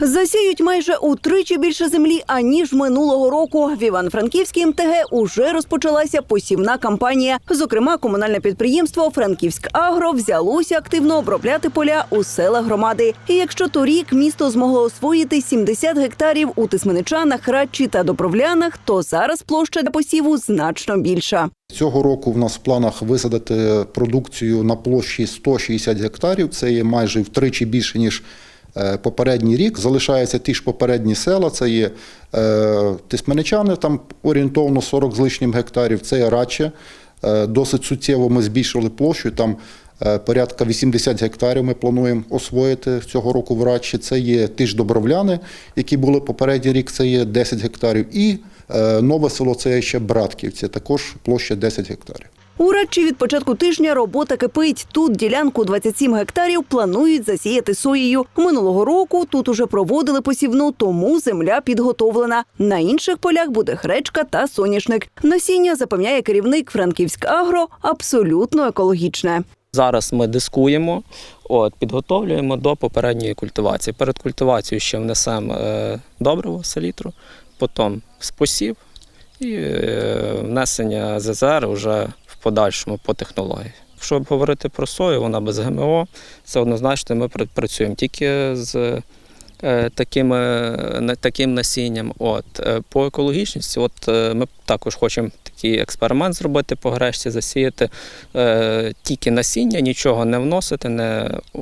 Засіють майже утричі більше землі аніж минулого року. В Івано-Франківській МТГ уже розпочалася посівна кампанія. Зокрема, комунальне підприємство Франківськ Агро взялося активно обробляти поля у селах громади. І якщо торік місто змогло освоїти 70 гектарів у Тисменичанах, Радчі та Добровлянах, то зараз площа для посіву значно більша. Цього року в нас в планах висадити продукцію на площі 160 гектарів. Це є майже втричі більше ніж попередній рік. Залишаються ті ж попередні села. Це є е, Тисменичани, там орієнтовно 40 з лишнім гектарів. Це є Радче. Е, Досить суттєво ми збільшили площу. Там е, порядка 80 гектарів ми плануємо освоїти цього року в Радчі. Це є ті ж Добровляни, які були попередній рік. Це є 10 гектарів. І е, нове село це є ще Братківці. Також площа 10 гектарів. У Радчі від початку тижня робота кипить. Тут ділянку 27 гектарів планують засіяти соєю. Минулого року тут уже проводили посівну, тому земля підготовлена. На інших полях буде гречка та соняшник. Насіння запевняє керівник Франківськ Агро абсолютно екологічне. Зараз ми дискуємо, от, підготовлюємо до попередньої культивації. Перед культивацією ще внесемо е, добриво, селітру, потім спосів і е, внесення ЗЗР вже подальшому по технології. Якщо говорити про сою, вона без ГМО, це однозначно ми працюємо тільки з е, такими, на- таким насінням. От. Е, По екологічності, от е, ми також хочемо такий експеримент зробити по гречці, засіяти е, тільки насіння, нічого не вносити, не е,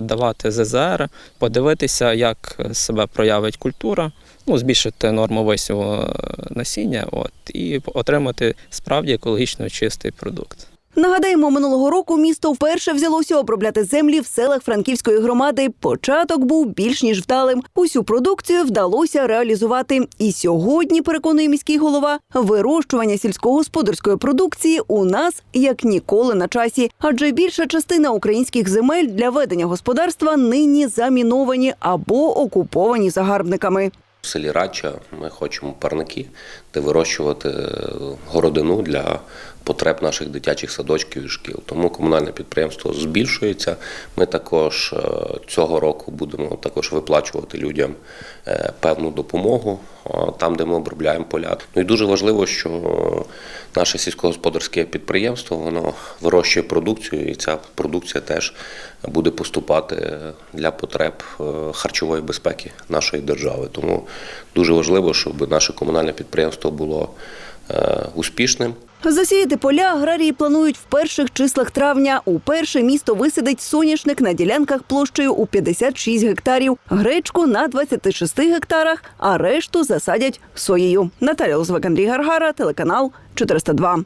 давати ЗЗР, подивитися, як себе проявить культура, ну, збільшити норму висіву е, насіння от, і отримати справді екологічно чистий продукт. Нагадаємо, минулого року місто вперше взялося обробляти землі в селах Франківської громади. Початок був більш ніж вдалим. Усю продукцію вдалося реалізувати. І сьогодні, переконує міський голова, вирощування сільськогосподарської продукції у нас як ніколи на часі, адже більша частина українських земель для ведення господарства нині заміновані або окуповані загарбниками. В селі Радча ми хочемо парники, де вирощувати е, городину для потреб наших дитячих садочків і шкіл. Тому комунальне підприємство збільшується. Ми також е, цього року будемо також виплачувати людям е, певну допомогу там, де ми обробляємо поля. Ну і дуже важливо, що наше сільськогосподарське підприємство воно вирощує продукцію, і ця продукція теж буде поступати для потреб харчової безпеки нашої держави. Тому дуже важливо, щоб наше комунальне підприємство було е, успішним. Засіяти поля аграрії планують в перших числах травня. Уперше місто висадить соняшник на ділянках площею у 56 гектарів, гречку на 26 гектарах, а решту засадять соєю. Наталя Лозвик, Андрій Гаргара, телеканал 402.